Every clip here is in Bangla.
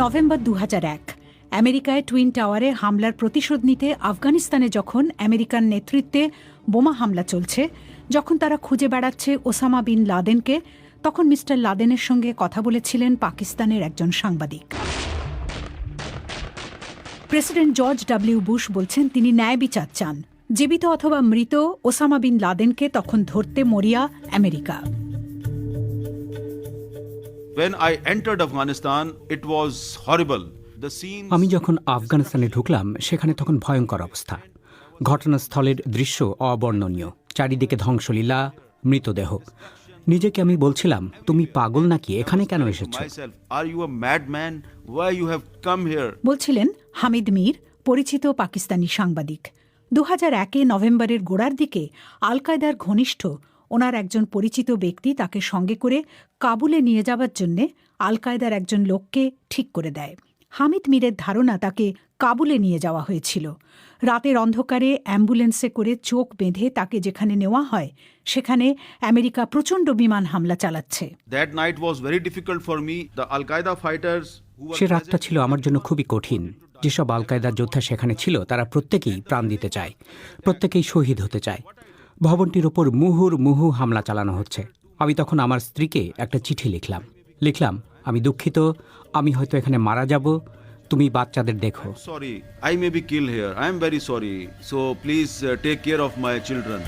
নভেম্বর দু হাজার এক। আমেরিকায় টুইন টাওয়ারে হামলার প্রতিশোধ নিতে আফগানিস্তানে যখন আমেরিকান নেতৃত্বে বোমা হামলা চলছে, যখন তারা খুঁজে বেড়াচ্ছে ওসামা বিন লাদেনকে, তখন মিস্টার লাদেনের সঙ্গে কথা বলেছিলেন পাকিস্তানের একজন সাংবাদিক। প্রেসিডেন্ট জর্জ ডাব্লিউ বুশ বলছেন তিনি ন্যায় বিচার চান। জীবিত অথবা মৃত ওসামা বিন লাদেনকে তখন ধরতে মরিয়া আমেরিকা। আমি যখন আফগানিস্তানে ঢুকলাম সেখানে তখন ভয়ঙ্কর অবস্থা। ঘটনাস্থলের দৃশ্য অবর্ণনীয়। চারিদিকে ধ্বংসলীলা মৃতদেহ। নিজেকে আমি বলছিলাম তুমি পাগল নাকি? এখানে কেন এসেছ? বলছিলেন হামিদ মীর পরিচিত পাকিস্তানি সাংবাদিক। দু একে নভেম্বরের গোড়ার দিকে আল কায়দার ঘনিষ্ঠ ওনার একজন পরিচিত ব্যক্তি তাকে সঙ্গে করে কাবুলে নিয়ে যাবার জন্যে আল কায়দার একজন লোককে ঠিক করে দেয়। হামিদ মীরের ধারণা তাকে কাবুলে নিয়ে যাওয়া হয়েছিল। রাতের অন্ধকারে অ্যাম্বুলেন্সে করে চোখ বেঁধে তাকে যেখানে নেওয়া হয় সেখানে আমেরিকা প্রচণ্ড বিমান হামলা চালাচ্ছে। Very difficult for me. The Al Qaeda fighters সে রাতটা ছিল আমার জন্য খুবই কঠিন। যেসব আল কায়দার যোদ্ধা সেখানে ছিল তারা প্রত্যেকেই প্রাণ দিতে চায় প্রত্যেকেই শহীদ হতে চায়। ভবনটির ওপর মুহুর মুহু হামলা চালানো হচ্ছে। আমি তখন আমার স্ত্রীকে একটা চিঠি লিখলাম। লিখলাম আমি দুঃখিত আমি হয়তো এখানে মারা যাব। তুমি বাচ্চাদের দেখো। Sorry I may be kill here. I am very sorry so please take care of my children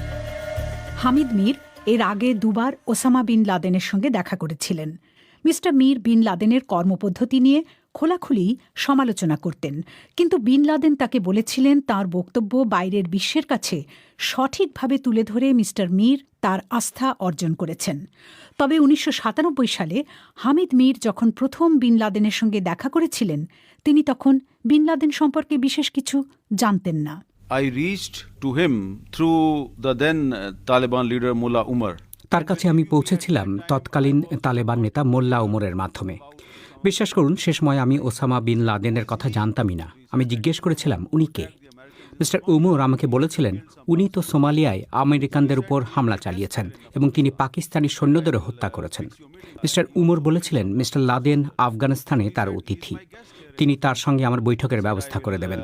Hamid Mir এর আগে দুবার ওসামা বিন লাদেনের সঙ্গে দেখা করেছিলেন। মিস্টার মীর বিন লাদেনের কর্মপদ্ধতি নিয়ে খোলাখুলি সমালোচনা করতেন। কিন্তু বিন লাদেন তাকে বলেছিলেন তার বক্তব্য বাইরের বিশ্বের কাছে সঠিকভাবে তুলে ধরে মিস্টার মীর তার আস্থা অর্জন করেছেন। তবে উনিশশো সাতানব্বই সালে হামিদ মীর যখন প্রথম বিন লাদেনের সঙ্গে দেখা করেছিলেন তিনি তখন বিন লাদেন সম্পর্কে বিশেষ কিছু জানতেন না। I reached to him through the then uh, Taliban leader Mullah Umar. তার কাছে আমি পৌঁছেছিলাম তৎকালীন তালেবান নেতা মোল্লা ওমরের মাধ্যমে। বিশ্বাস করুন সে সময় আমি ওসামা বিন লাদেনের কথা জানতামই না। আমি জিজ্ঞেস করেছিলাম উনি কে? মিস্টার উমর আমাকে বলেছিলেন উনি তো সোমালিয়ায় আমেরিকানদের উপর হামলা চালিয়েছেন এবং তিনি পাকিস্তানি সৈন্যদেরও হত্যা করেছেন। মিস্টার উমর বলেছিলেন মিস্টার লাদেন আফগানিস্তানে তার অতিথি। তিনি তার সঙ্গে আমার বৈঠকের ব্যবস্থা করে দেবেন।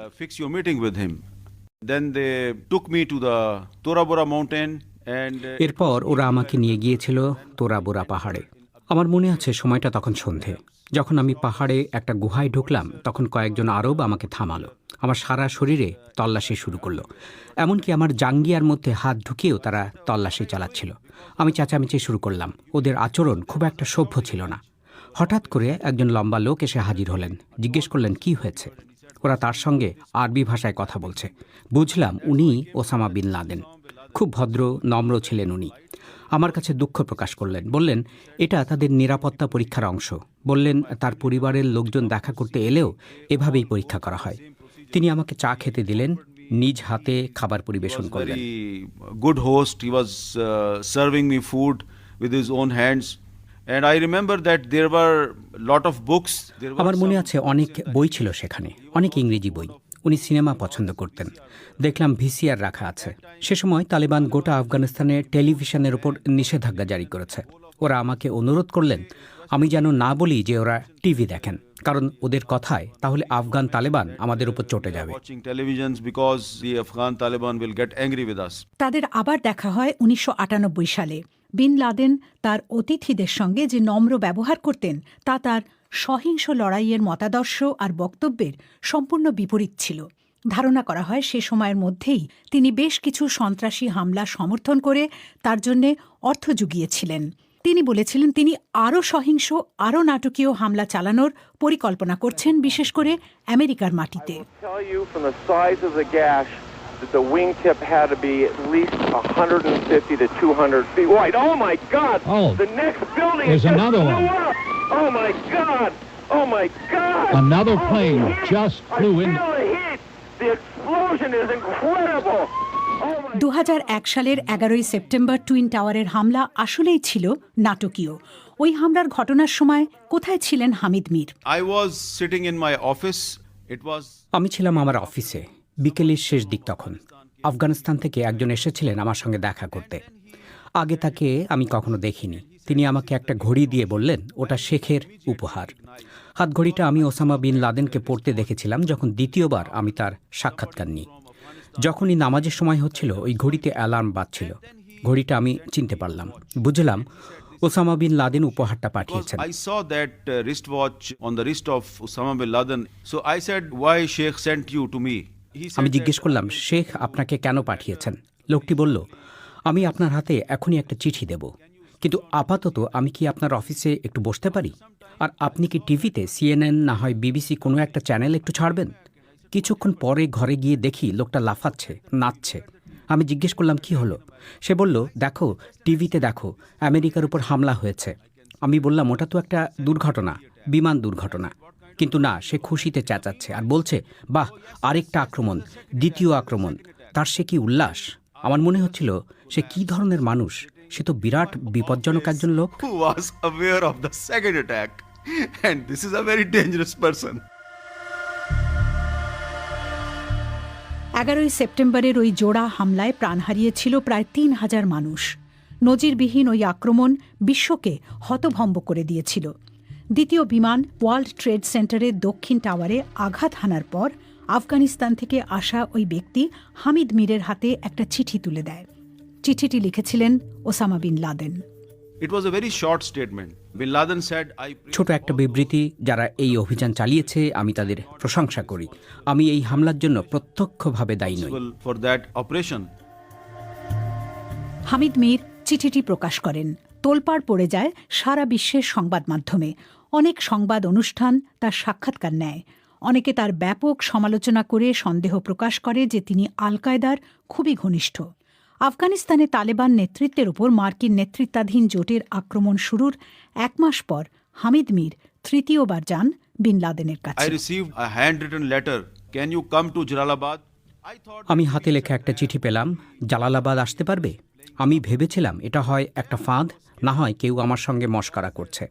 Uh, এরপর ওরা আমাকে নিয়ে গিয়েছিল তোরাবোরা পাহাড়ে। আমার মনে আছে সময়টা তখন সন্ধে। যখন আমি পাহাড়ে একটা গুহায় ঢুকলাম, তখন কয়েকজন আরব আমাকে থামালো। আমার সারা শরীরে তল্লাশি শুরু করল। এমনকি আমার জাঙ্গিয়ার মধ্যে হাত ঢুকিয়েও তারা তল্লাশি চালাচ্ছিল। আমি চেঁচামেচি শুরু করলাম। ওদের আচরণ খুব একটা সভ্য ছিল না। হঠাৎ করে একজন লম্বা লোক এসে হাজির হলেন। জিজ্ঞেস করলেন, কি হয়েছে? ওরা তার সঙ্গে আরবি ভাষায় কথা বলছে। বুঝলাম উনি ওসামা বিন লাদেন। খুব ভদ্র, নম্র ছিলেন উনি। আমার কাছে দুঃখ প্রকাশ করলেন। বললেন এটা তাদের নিরাপত্তা পরীক্ষার অংশ। বললেন তার পরিবারের লোকজন দেখা করতে এলেও এভাবেই পরীক্ষা করা হয়। তিনি আমাকে চা খেতে দিলেন নিজ হাতে খাবার পরিবেশন করলেন। Good host was uh, serving me food with his own hands. And I remember that there were lot of books. আমার মনে আছে অনেক বই ছিল সেখানে অনেক ইংরেজি বই। উনি সিনেমা পছন্দ করতেন। দেখলাম ভিসিআর রাখা আছে। সে সময় তালিবান গোটা আফগানিস্তানে টেলিভিশনের উপর নিষেধাজ্ঞা জারি করেছে। ওরা আমাকে অনুরোধ করলেন আমি যেন না বলি যে ওরা টিভি দেখেন। কারণ ওদের কথায় তাহলে আফগান তালেবান আমাদের উপর চটে যাবে। তাদের আবার দেখা হয় উনিশশো আটানব্বই সালে। বিন লাদেন তার অতিথিদের সঙ্গে যে নম্র ব্যবহার করতেন তা তার সহিংস লড়াইয়ের মতাদর্শ আর বক্তব্যের সম্পূর্ণ বিপরীত ছিল ধারণা করা হয় সে সময়ের মধ্যেই তিনি বেশ কিছু সন্ত্রাসী হামলা সমর্থন করে তার জন্য অর্থ জুগিয়েছিলেন তিনি বলেছিলেন তিনি আরও সহিংস আরও নাটকীয় হামলা চালানোর পরিকল্পনা করছেন বিশেষ করে আমেরিকার মাটিতে that the wingtip had to be at least 150 to 200 feet wide. Oh my God! Oh. The next building There's just another one. up. Oh my God! Oh my God! Another Oh, plane just flew in. feel the heat. The explosion is incredible. Oh সালের এগারোই সেপ্টেম্বর টুইন টাওয়ারের হামলা আসলেই ছিল নাটকীয় ওই হামলার ঘটনার সময় কোথায় ছিলেন Hamid Mir I was sitting in my office. It was আমি ছিলাম আমার অফিসে বিকেলের শেষ দিক তখন আফগানিস্তান থেকে একজন এসেছিলেন আমার সঙ্গে দেখা করতে আগে তাকে আমি কখনো দেখিনি তিনি আমাকে একটা ঘড়ি দিয়ে বললেন ওটা শেখের উপহার। হাতঘড়িটা আমি ওসামা বিন লাদেনকে পড়তে দেখেছিলাম যখন দ্বিতীয়বার আমি তার সাক্ষাৎকার নিই। যখনই নামাজের সময় হচ্ছিল ওই ঘড়িতে অ্যালার্ম বাজছিল। ঘড়িটা আমি চিনতে পারলাম। বুঝলাম ওসামা বিন লাদেন উপহারটা পাঠিয়েছেন। That uh, wristwatch on the wrist of Osama bin Laden. So I said, Why Sheikh sent you to me? He said আমি জিজ্ঞেস করলাম শেখ আপনাকে কেন পাঠিয়েছেন? লোকটি বলল আমি আপনার হাতে এখনই একটা চিঠি দেব। কিন্তু আপাতত আমি কি আপনার অফিসে একটু বসতে পারি? আর আপনি কি টিভিতে সিএনএন, না হয় বিবিসি কোনো একটা চ্যানেল একটু ছাড়বেন? কিছুক্ষণ পরে ঘরে গিয়ে দেখি লোকটা লাফাচ্ছে, নাচছে। আমি জিজ্ঞেস করলাম, কি হলো? সে বলল, দেখো, টিভিতে দেখো, আমেরিকার উপর হামলা হয়েছে। আমি বললাম, ওটা তো একটা দুর্ঘটনা, বিমান দুর্ঘটনা। কিন্তু না, সে খুশিতে চেঁচাচ্ছে আর বলছে, বাহ, আরেকটা আক্রমণ, দ্বিতীয় আক্রমণ, তার সে কি উল্লাস? আমার মনে হচ্ছিল, সে কি ধরনের মানুষ? সে তো বিরাট বিপজ্জনক একজন লোক। A very dangerous person. এগারোই সেপ্টেম্বরের ওই জোড়া হামলায় প্রাণ হারিয়েছিল প্রায় তিন হাজার মানুষ। নজিরবিহীন ওই আক্রমণ বিশ্বকে হতভম্ব করে দিয়েছিল। দ্বিতীয় বিমান ওয়ার্ল্ড ট্রেড সেন্টারের দক্ষিণ টাওয়ারে আঘাত হানার পর আফগানিস্তান থেকে আসা ওই ব্যক্তি হামিদ মীরের হাতে একটা চিঠি তুলে দেয়। চিঠিটি লিখেছিলেন Osama bin Laden. It was a very short statement. Bin Laden said, ছোট একটা বিবৃতি যারা এই অভিযান চালিয়েছে আমি তাদের প্রশংসা করি। আমি এই হামলার জন্য প্রত্যক্ষভাবে দায়ী নই। হামিদ মির চিঠিটি প্রকাশ করেন। তোলপাড় পড়ে যায় সারা বিশ্বের সংবাদ মাধ্যমে। অনেক সংবাদ অনুষ্ঠান তার সাক্ষাৎকার নেয়। অনেকে তার ব্যাপক সমালোচনা করে সন্দেহ প্রকাশ করে যে তিনি আল কায়দার খুবই ঘনিষ্ঠ। আফগানিস্তানে তালেবান নেতৃত্বের উপর মার্কিন নেতৃত্বাধীন জোটের আক্রমণ শুরুর এক মাস পর হামিদ মির তৃতীয়বার যান বিন লাদেনের I কাছে received a handwritten letter. Can you come to Jalalabad? I thought আমি হাতে লেখা একটা চিঠি পেলাম জালালাবাদ আসতে পারবে? আমি ভেবেছিলাম এটা হয় একটা ফাঁদ না হয় কেউ আমার সঙ্গে মস্করা করছে।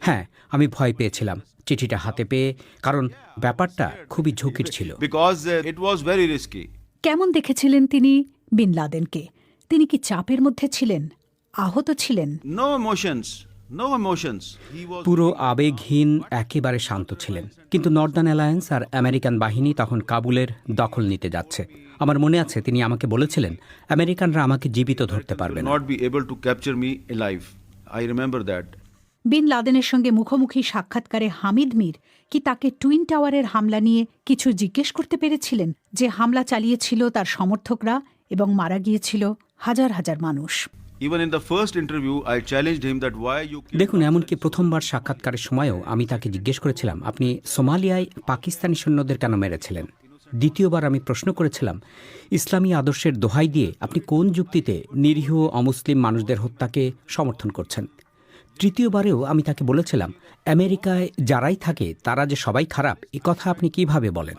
হ্যাঁ আমি ভয় পেয়েছিলাম চিঠিটা হাতে পেয়ে কারণ ব্যাপারটা খুবই ঝুঁকির ছিল। Because uh, it was কেমন দেখেছিলেন তিনি? বিন লাদেনকে। তিনি কি চাপের মধ্যে ছিলেন? আহত ছিলেন. পুরো আবেগহীন একেবারে শান্ত ছিলেন। কিন্তু নর্দার্ন অ্যালায়েন্স আর আমেরিকান বাহিনী তখন কাবুলের দখল নিতে যাচ্ছে। আমার মনে আছে তিনি আমাকে বলেছিলেন আমেরিকানরা আমাকে জীবিত ধরতে পারবে. বিন লাদেনের সঙ্গে মুখোমুখি সাক্ষাৎকারে হামিদ মির কি তাকে টুইন টাওয়ারের হামলা নিয়ে কিছু জিজ্ঞেস করতে পেরেছিলেন? যে হামলা চালিয়েছিল তার সমর্থকরা এবং মারা গিয়েছিল হাজার হাজার মানুষ। দেখুন এমনকি প্রথমবার সাক্ষাৎকারের সময়ও আমি তাকে জিজ্ঞেস করেছিলাম আপনি সোমালিয়ায় পাকিস্তানি সৈন্যদের কেন মেরেছিলেন? দ্বিতীয়বার আমি প্রশ্ন করেছিলাম ইসলামী আদর্শের দোহাই দিয়ে আপনি কোন যুক্তিতে নিরীহ অমুসলিম মানুষদের হত্যাকে সমর্থন করছেন? তৃতীয়বারেও আমি তাকে বলেছিলাম আমেরিকায় যারাই থাকে তারা যে সবাই খারাপ এ কথা আপনি কীভাবে বলেন?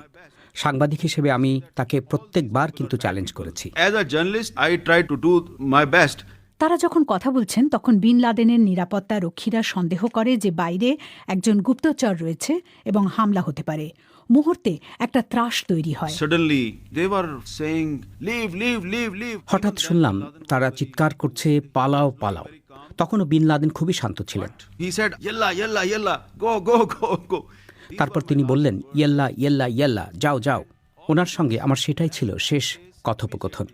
সাংবাদিক হিসেবে আমি তাকে প্রত্যেকবার কিন্তু চ্যালেঞ্জ করেছি। As a journalist, I tried to do my best. তারা যখন কথা বলছেন তখন বিন লাদেনের নিরাপত্তা রক্ষীরা সন্দেহ করে যে বাইরে একজন গুপ্তচর রয়েছে এবং হামলা হতে পারে। মুহূর্তে একটা ত্রাস তৈরি হয়। Suddenly, they were saying, Leave, leave, leave, leave. হঠাৎ শুনলাম তারা চিৎকার করছে পালাও পালাও। তখনও বিন লাদেন খুবই শান্ত ছিলেন। তারপর তিনি বললেন ইয়েল্লা ইয়েল্লা ইয়েল্লা যাও যাও। ওনার সঙ্গে আমার সেটাই ছিল শেষ কথোপকথন।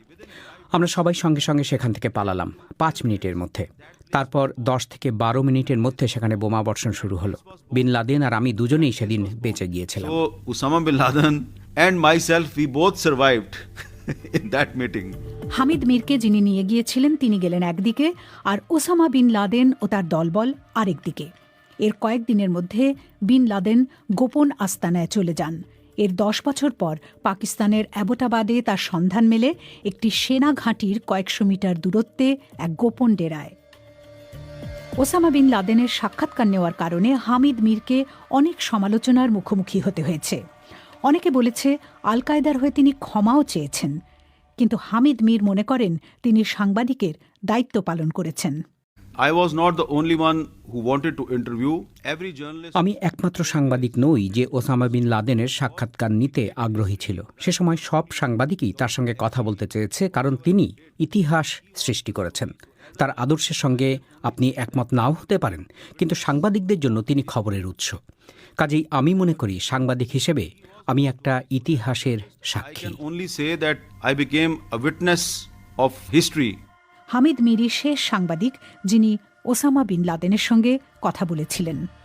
আমরা সবাই সঙ্গে সঙ্গে সেখান থেকে পালালাম পাঁচ মিনিটের মধ্যে। তারপর দশ থেকে বারো মিনিটের মধ্যে সেখানে বোমা বর্ষণ শুরু হলো। বিন লাদেন আর আমি দুজনেই সেদিন বেঁচে গিয়েছিলাম। So, Osama bin Laden and myself, we both survived in that meeting. Hamid মীরকে যিনি নিয়ে গিয়েছিলেন তিনি গেলেন একদিকে আর ওসামা বিন লাদেন ও তার দলবল আরেক দিকে। এর কয়েকদিনের মধ্যে বিন লাদেন গোপন আস্তানায় চলে যান। এর দশ বছর পর পাকিস্তানের অ্যাবোটাবাদে তার সন্ধান মেলে একটি সেনা ঘাঁটির কয়েকশো মিটার দূরত্বে এক গোপন ডেরায়। ওসামা বিন লাদেনের সাক্ষাৎকার নেওয়ার কারণে হামিদ মীরকে অনেক সমালোচনার মুখোমুখি হতে হয়েছে। অনেকে বলেছে আল কায়দার হয়ে তিনি ক্ষমাও চেয়েছেন। কিন্তু হামিদ মীর মনে করেন, তিনি সাংবাদিকের দায়িত্ব পালন করেছেন। I was not the only one who wanted to interview. Every আমি একমাত্র সাংবাদিক নই যে ওসামা বিন লাদেনের সাক্ষাৎকার নিতে আগ্রহী ছিল সে সময় সব সাংবাদিকই তার সঙ্গে কথা বলতে চেয়েছে কারণ তিনি ইতিহাস সৃষ্টি করেছেন তার আদর্শের সঙ্গে আপনি একমত নাও হতে পারেন কিন্তু সাংবাদিকদের জন্য তিনি খবরের উৎস কাজেই আমি মনে করি সাংবাদিক হিসেবে আমি একটা ইতিহাসের সাক্ষী that I became a witness of history. Hamid মিরি শেষ সাংবাদিক যিনি ওসামা বিন লাদেনের সঙ্গে কথা বলেছিলেন।